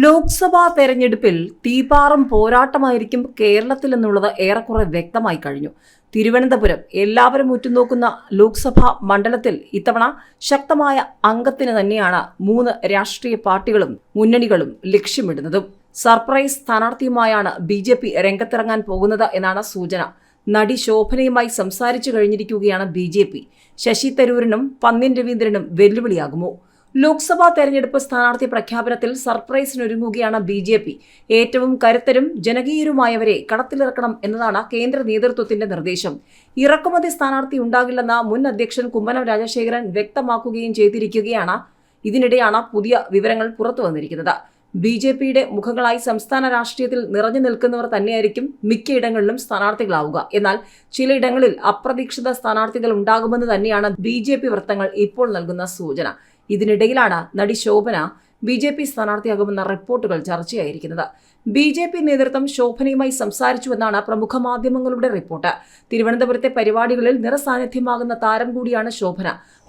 ലോക്സഭാ തെരഞ്ഞെടുപ്പിൽ തീപാറും പോരാട്ടമായിരിക്കും കേരളത്തിൽ എന്നുള്ളത് ഏറെക്കുറെ വ്യക്തമായി കഴിഞ്ഞു. തിരുവനന്തപുരം എല്ലാവരും ഉറ്റുനോക്കുന്ന ലോക്സഭാ മണ്ഡലത്തിൽ ഇത്തവണ ശക്തമായ അംഗത്തിന് തന്നെയാണ് മൂന്ന് രാഷ്ട്രീയ പാർട്ടികളും മുന്നണികളും ലക്ഷ്യമിടുന്നതും. സർപ്രൈസ് സ്ഥാനാർത്ഥിയുമായാണ് ബി ജെ പി രംഗത്തിറങ്ങാൻ പോകുന്നത് എന്നാണ് സൂചന. നടി ശോഭനയുമായി സംസാരിച്ചു കഴിഞ്ഞിരിക്കുകയാണ് ബി ജെ പി. ശശി തരൂരിനും പന്ന്യൻ രവീന്ദ്രനും വെല്ലുവിളിയാകുമോ? ലോക്സഭാ തെരഞ്ഞെടുപ്പ് സ്ഥാനാർത്ഥി പ്രഖ്യാപനത്തിൽ സർപ്രൈസിനൊരുങ്ങുകയാണ് ബി ജെ പി. ഏറ്റവും കരുത്തരും ജനകീയരുമായവരെ കടത്തിലിറക്കണം എന്നതാണ് കേന്ദ്ര നേതൃത്വത്തിന്റെ നിർദ്ദേശം. ഇറക്കുമതി സ്ഥാനാർത്ഥി ഉണ്ടാകില്ലെന്ന മുൻ അധ്യക്ഷൻ കുമ്മനം രാജശേഖരൻ വ്യക്തമാക്കുകയും ചെയ്തിരിക്കുകയാണ്. ഇതിനിടെയാണ് പുതിയ വിവരങ്ങൾ പുറത്തുവന്നിരിക്കുന്നത് ബി ജെ പിയുടെ മുഖങ്ങളായി സംസ്ഥാന രാഷ്ട്രീയത്തിൽ നിറഞ്ഞു നിൽക്കുന്നവർ തന്നെയായിരിക്കും മിക്കയിടങ്ങളിലും സ്ഥാനാർത്ഥികളാവുക. എന്നാൽ ചിലയിടങ്ങളിൽ അപ്രതീക്ഷിത സ്ഥാനാർത്ഥികൾ ഉണ്ടാകുമെന്ന് തന്നെയാണ് ബി വൃത്തങ്ങൾ ഇപ്പോൾ നൽകുന്ന സൂചന. ഇതിനിടയിലാണ് നടി ശോഭന ബി ജെ പി സ്ഥാനാർത്ഥിയാകുമെന്ന റിപ്പോർട്ടുകൾ ചർച്ചയായിരിക്കുന്നത്. ബി ജെ പി നേതൃത്വം ശോഭനയുമായി സംസാരിച്ചുവെന്നാണ് പ്രമുഖ മാധ്യമങ്ങളുടെ റിപ്പോർട്ട്. തിരുവനന്തപുരത്തെ പരിപാടികളിൽ നിറസാന്നിധ്യമാകുന്ന താരം കൂടിയാണ് ശോഭന.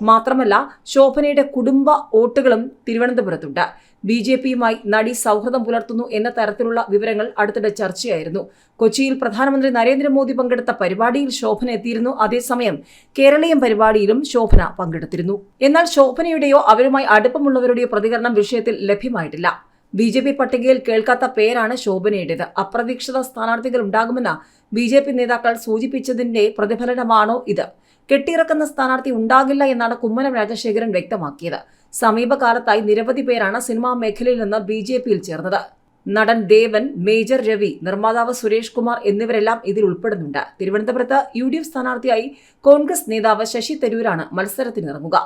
മാത്രമല്ല ശോഭനയുടെ കുടുംബ വോട്ടുകളും തിരുവനന്തപുരത്തുണ്ട്. ബി ജെ പിയുമായി നടി സൗഹൃദം പുലർത്തുന്നു എന്ന തരത്തിലുള്ള വിവരങ്ങൾ അടുത്തിടെ ചർച്ചയായിരുന്നു. കൊച്ചിയിൽ പ്രധാനമന്ത്രി നരേന്ദ്രമോദി പങ്കെടുത്ത പരിപാടിയിൽ ശോഭന എത്തിയിരുന്നു. അതേസമയം കേരളീയം പരിപാടിയിലും ശോഭന പങ്കെടുത്തിരുന്നു. എന്നാൽ ശോഭനയുടെയോ അവരുമായി അടുപ്പമുള്ളവരുടെയോ പ്രതികരണം വിഷയത്തിൽ ലഭ്യമായിട്ടില്ല. ബി ജെ പി പട്ടികയിൽ കേൾക്കാത്ത പേരാണ് ശോഭനയുടേത്. അപ്രതീക്ഷിത സ്ഥാനാർത്ഥികൾ ഉണ്ടാകുമെന്ന് ബി ജെ പി നേതാക്കൾ സൂചിപ്പിച്ചതിന്റെ പ്രതിഫലനമാണോ ഇത്? കെട്ടിയിറക്കുന്ന സ്ഥാനാർത്ഥി ഉണ്ടാകില്ല എന്നാണ് കുമ്മനം രാജശേഖരൻ വ്യക്തമാക്കിയത്. സമീപകാലത്തായി നിരവധി പേരാണ് സിനിമാ മേഖലയിൽ നിന്ന് ബി ജെ പിയിൽ ചേർന്നത്. നടൻ ദേവൻ മേജർ രവി നിർമ്മാതാവ് സുരേഷ് കുമാർ എന്നിവരെല്ലാം ഇതിൽ ഉൾപ്പെടുന്നുണ്ട്. തിരുവനന്തപുരത്ത് യു ഡി എഫ് സ്ഥാനാർത്ഥിയായി കോൺഗ്രസ് നേതാവ് ശശി തരൂരാണ് മത്സരത്തിനിറങ്ങുക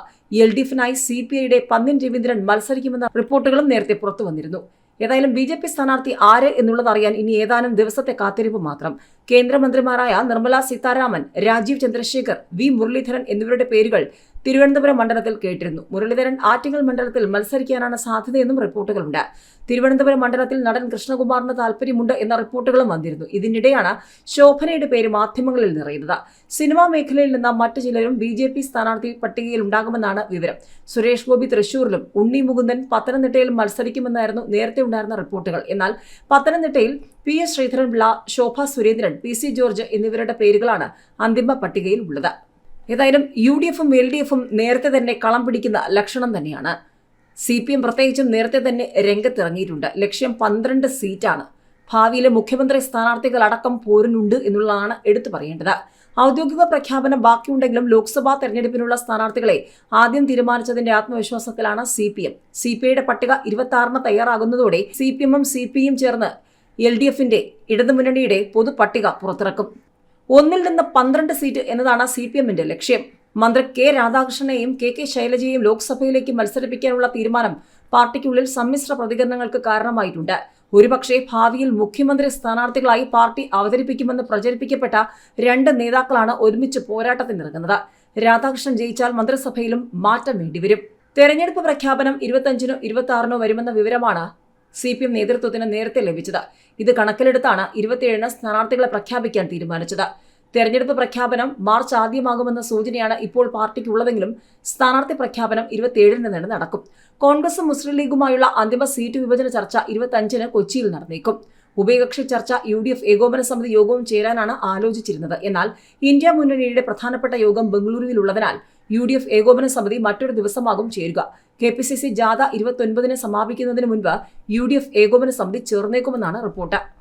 എൽ ഡി എഫിനായി സി പി ഐയുടെ പന്ന്യൻ രവീന്ദ്രൻ മത്സരിക്കുമെന്ന റിപ്പോർട്ടുകളും നേരത്തെ പുറത്തു വന്നിരുന്നു. ഏതായാലും ബി ജെ പി സ്ഥാനാർത്ഥി ആര് എന്നുള്ളത് അറിയാൻ ഇനി ഏതാനും ദിവസത്തെ കാത്തിരിപ്പ് മാത്രം. കേന്ദ്രമന്ത്രിമാരായ നിർമ്മല സീതാരാമൻ രാജീവ് ചന്ദ്രശേഖർ വി മുരളീധരൻ എന്നിവരുടെ പേരുകൾ തിരുവനന്തപുരം മണ്ഡലത്തിൽ കേട്ടിരുന്നു. മുരളീധരൻ ആറ്റിങ്ങൽ മണ്ഡലത്തിൽ മത്സരിക്കാനാണ് സാധ്യതയെന്നും റിപ്പോർട്ടുകളുണ്ട്. തിരുവനന്തപുരം മണ്ഡലത്തിൽ നടൻ കൃഷ്ണകുമാറിന് താല്പര്യമുണ്ട് എന്ന റിപ്പോർട്ടുകളും വന്നിരുന്നു. ഇതിനിടെയാണ് ശോഭനയുടെ പേര് മാധ്യമങ്ങളിൽ നിറയുന്നത്. സിനിമാ മേഖലയിൽ നിന്ന് മറ്റു ചിലരും ബി ജെ പി സ്ഥാനാർത്ഥി പട്ടികയിൽ ഉണ്ടാകുമെന്നാണ് വിവരം. സുരേഷ് ഗോപി തൃശൂരിലും ഉണ്ണി മുകുന്ദൻ പത്തനംതിട്ടയിലും മത്സരിക്കുമെന്നായിരുന്നു നേരത്തെ ഉണ്ടായിരുന്ന റിപ്പോർട്ടുകൾ. എന്നാൽ പത്തനംതിട്ടയിൽ P S Sreedharan Pillai Shobha Surendran P C George എന്നിവരുടെ പേരുകളാണ് അന്തിമ പട്ടികയിൽ ഉള്ളത്. ഏതായാലും യു ഡി എഫും എൽ ഡി എഫും നേരത്തെ തന്നെ കളം പിടിക്കുന്ന ലക്ഷണം തന്നെയാണ്. സി പി എം പ്രത്യേകിച്ചും നേരത്തെ തന്നെ രംഗത്തിറങ്ങിയിട്ടുണ്ട്. ലക്ഷ്യം പന്ത്രണ്ട് സീറ്റാണ്. ഭാവിയിലെ മുഖ്യമന്ത്രി സ്ഥാനാർത്ഥികൾ അടക്കം പോരുന്നുണ്ട് എന്നുള്ളതാണ് എടുത്തു പറയേണ്ടത്. ഔദ്യോഗിക പ്രഖ്യാപനം ബാക്കിയുണ്ടെങ്കിലും ലോക്സഭാ തെരഞ്ഞെടുപ്പിനുള്ള സ്ഥാനാർത്ഥികളെ ആദ്യം തീരുമാനിച്ചതിന്റെ ആത്മവിശ്വാസത്തിലാണ് C P M C P ഐയുടെ പട്ടിക ഇരുപത്തി തയ്യാറാകുന്നതോടെ സി പി എമ്മും സി പി ഐയും ചേർന്ന് എൽ ഡി എഫിന്റെ ഇടതുമുന്നണിയുടെ പൊതുപട്ടിക പുറത്തിറക്കും. ഒന്നിൽ നിന്ന് പന്ത്രണ്ട് സീറ്റ് എന്നതാണ് സി പി എമ്മിന്റെ ലക്ഷ്യം. മന്ത്രി കെ രാധാകൃഷ്ണനെയും കെ കെ ശൈലജയെയും ലോക്സഭയിലേക്ക് മത്സരിപ്പിക്കാനുള്ള തീരുമാനം പാർട്ടിക്കുള്ളിൽ സമ്മിശ്ര പ്രതികരണങ്ങൾക്ക് കാരണമായിട്ടുണ്ട്. ഒരുപക്ഷെ ഭാവിയിൽ മുഖ്യമന്ത്രി സ്ഥാനാർത്ഥികളായി പാർട്ടി അവതരിപ്പിക്കുമെന്ന് പ്രചരിപ്പിക്കപ്പെട്ട രണ്ട് നേതാക്കളാണ് ഒരുമിച്ച് പോരാട്ടത്തിനിറങ്ങുന്നത്. രാധാകൃഷ്ണൻ ജയിച്ചാൽ മന്ത്രിസഭയിലും മാറ്റം വേണ്ടിവരും. തെരഞ്ഞെടുപ്പ് പ്രഖ്യാപനം ഇരുപത്തഞ്ചിനോ ഇരുപത്തി ആറിനോ വരുമെന്ന വിവരമാണ് സി പി എം നേതൃത്വത്തിന് നേരത്തെ ലഭിച്ചത്. ഇത് കണക്കിലെടുത്താണ് ഇരുപത്തിയേഴിന് സ്ഥാനാർത്ഥികളെ പ്രഖ്യാപിക്കാൻ തീരുമാനിച്ചത്. തെരഞ്ഞെടുപ്പ് പ്രഖ്യാപനം മാർച്ച് ആദ്യമാകുമെന്ന സൂചനയാണ് ഇപ്പോൾ പാർട്ടിക്കുള്ളതെങ്കിലും സ്ഥാനാർത്ഥി പ്രഖ്യാപനം ഇരുപത്തിയേഴിന് തന്നെ നടക്കും. കോൺഗ്രസും മുസ്ലിം ലീഗുമായുള്ള അന്തിമ സീറ്റ് വിഭജന ചർച്ച ഇരുപത്തഞ്ചിന് കൊച്ചിയിൽ നടന്നേക്കും. ഉഭയകക്ഷി ചർച്ച യു ഡി എഫ് ഏകോപന സമിതി യോഗവും ചേരാനാണ് ആലോചിച്ചിരുന്നത്. എന്നാൽ ഇന്ത്യ മുന്നണിയുടെ പ്രധാനപ്പെട്ട യോഗം ബംഗളൂരുവിലുള്ളതിനാൽ യു ഡി എഫ് ഏകോപന സമിതി മറ്റൊരു ദിവസമാകും ചേരുക. കെ പി സി സി ജാഥ ഇരുപത്തൊൻപതിന് സമാപിക്കുന്നതിന് മുൻപ് യു ഡി എഫ് ഏകോപന സമിതി ചേർന്നേക്കുമെന്നാണ് റിപ്പോർട്ട്.